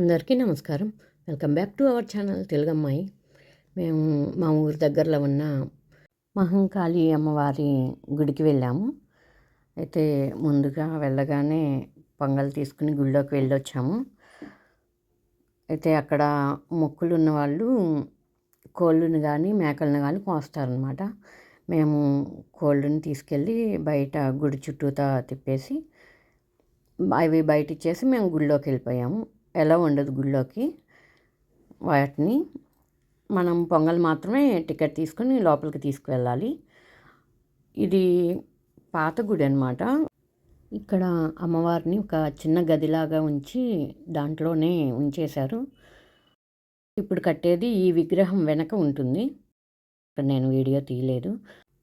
అందరికీ నమస్కారం. Welcome back to our channel తెలుగమ్మాయి మేము మా ఊరి దగ్గరలో ఉన్న మహంకాళి అమ్మవారి గుడికి వెళ్ళాము. అయితే ముందుగా వెళ్ళగానే పొంగల్ తీసుకుని గుళ్ళోకి వెళ్ళొచ్చాము. అయితే అక్కడ మొక్కులు ఉన్న వాళ్ళు కోళ్ళను కానీ మేకలను కానీ కోస్తారనమాట మేము కోళ్ళని తీసుకెళ్ళి బయట గుడి చుట్టూతా తిప్పేసి అవి బయట ఇచ్చేసి మేము గుళ్ళోకి వెళ్ళిపోయాము. ఎలా ఉండదు గుళ్ళోకి. వాటిని మనం పొంగల్ మాత్రమే టికెట్ తీసుకొని లోపలికి తీసుకువెళ్ళాలి. ఇది పాత గుడి అనమాట ఇక్కడ అమ్మవారిని ఒక చిన్న గదిలాగా ఉంచి దాంట్లోనే ఉంచేశారు. ఇప్పుడు కట్టేది ఈ విగ్రహం వెనక ఉంటుంది. ఇక్కడ నేను వీడియో తీయలేదు.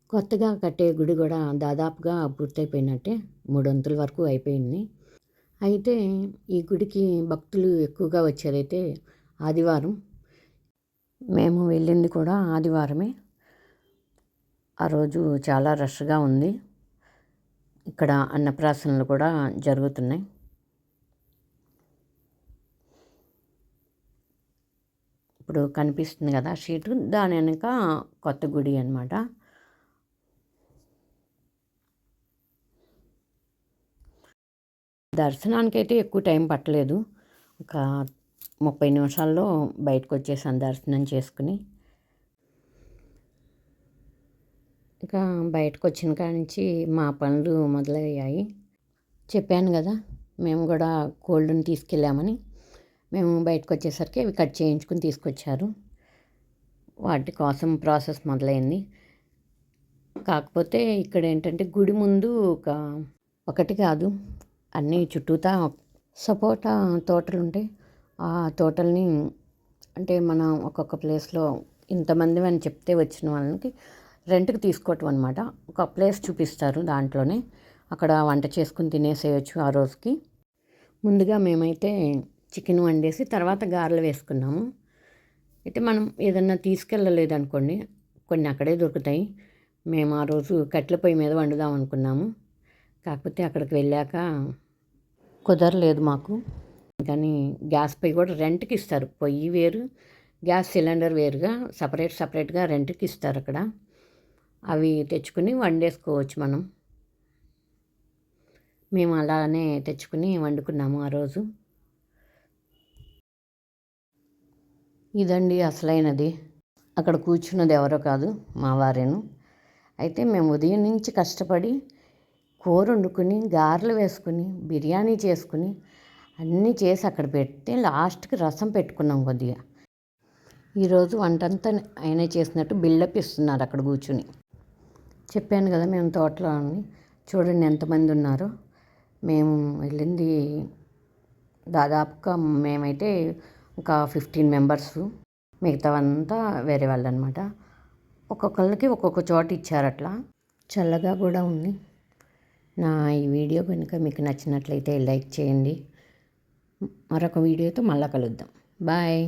కొత్తగా కట్టే గుడి కూడా దాదాపుగా పూర్తయిపోయినట్టే. మూడొంతుల వరకు అయిపోయింది. అయితే ఈ గుడికి భక్తులు ఎక్కువగా వచ్చేదైతే ఆదివారం. మేము వెళ్ళింది కూడా ఆదివారమే. ఆ రోజు చాలా రష్గా ఉంది. ఇక్కడ అన్నప్రాసనలు కూడా జరుగుతున్నాయి. ఇప్పుడు కనిపిస్తుంది కదా షీటు. దాని వెనక కొత్త గుడి అనమాట దర్శనానికైతే ఎక్కువ టైం పట్టలేదు. ఒక ముప్పై నిమిషాల్లో బయటకు వచ్చేసాను దర్శనం చేసుకుని. ఇంకా బయటకు వచ్చిన కాడి నుంచి మా పనులు మొదలయ్యాయి. చెప్పాను కదా మేము కూడా కోల్డ్ని తీసుకెళ్ళామని. మేము బయటకు వచ్చేసరికి అవి కట్ చేయించుకుని తీసుకొచ్చారు. వాటి కోసం ప్రాసెస్ మొదలైంది. కాకపోతే ఇక్కడ ఏంటంటే గుడి ముందు ఒక ఒకటి కాదు అన్నీ చుట్టూతా సపోటా తోటలు ఉంటాయి ఆ తోటల్ని అంటే మనం ఒక్కొక్క ప్లేస్లో ఇంతమంది అని చెప్తే వచ్చిన వాళ్ళకి రెంట్కి తీసుకోవటం అనమాట ఒక ప్లేస్ చూపిస్తారు దాంట్లోనే. అక్కడ వంట చేసుకుని తినేసేయచ్చు ఆ రోజుకి. ముందుగా మేమైతే చికెన్ వండేసి తర్వాత గారెలు వేసుకున్నాము. అయితే మనం ఏదన్నా తీసుకెళ్ళలేదనుకోండి కొన్ని అక్కడే దొరుకుతాయి. మేము ఆ రోజు కట్టెల పొయ్యి మీద వండుదాం అనుకున్నాము కాకపోతే అక్కడికి వెళ్ళాక కుదరలేదు మాకు. కానీ గ్యాస్ పొయ్యి కూడా రెంట్కి ఇస్తారు. పొయ్యి వేరు గ్యాస్ సిలిండర్ వేరుగా సపరేట్ సపరేట్గా రెంట్కి ఇస్తారు అక్కడ. అవి తెచ్చుకుని వండేసుకోవచ్చు మనం. మేము అలానే తెచ్చుకుని వండుకున్నాము ఆ రోజు. ఇదండి అసలైనది. అక్కడ కూర్చున్నది ఎవరో కాదు మా వారేను. అయితే మేము ఉదయం నుంచి కష్టపడి కూర వండుకుని గారెలు వేసుకుని బిర్యానీ చేసుకుని అన్నీ చేసి అక్కడ పెట్టి లాస్ట్కి రసం పెట్టుకున్నాం కొద్దిగా. ఈరోజు వంటంతా ఆయన చేసినట్టు బిల్డప్ ఇస్తున్నారు అక్కడ కూర్చుని. చెప్పాను కదా మేము తోటలో చూడండి ఎంతమంది ఉన్నారో. మేము వెళ్ళింది దాదాపుగా మేమైతే ఒక ఫిఫ్టీన్ మెంబర్స్ మిగతావంతా వేరే వాళ్ళు అనమాట ఒక్కొక్కళ్ళకి ఒక్కొక్క చోట ఇచ్చారట్లా. చల్లగా కూడా ఉంది. నా ఈ వీడియో కనుక మీకు నచ్చినట్లయితే లైక్ చేయండి. మరొక వీడియోతో మళ్ళీ కలుద్దాం. బాయ్.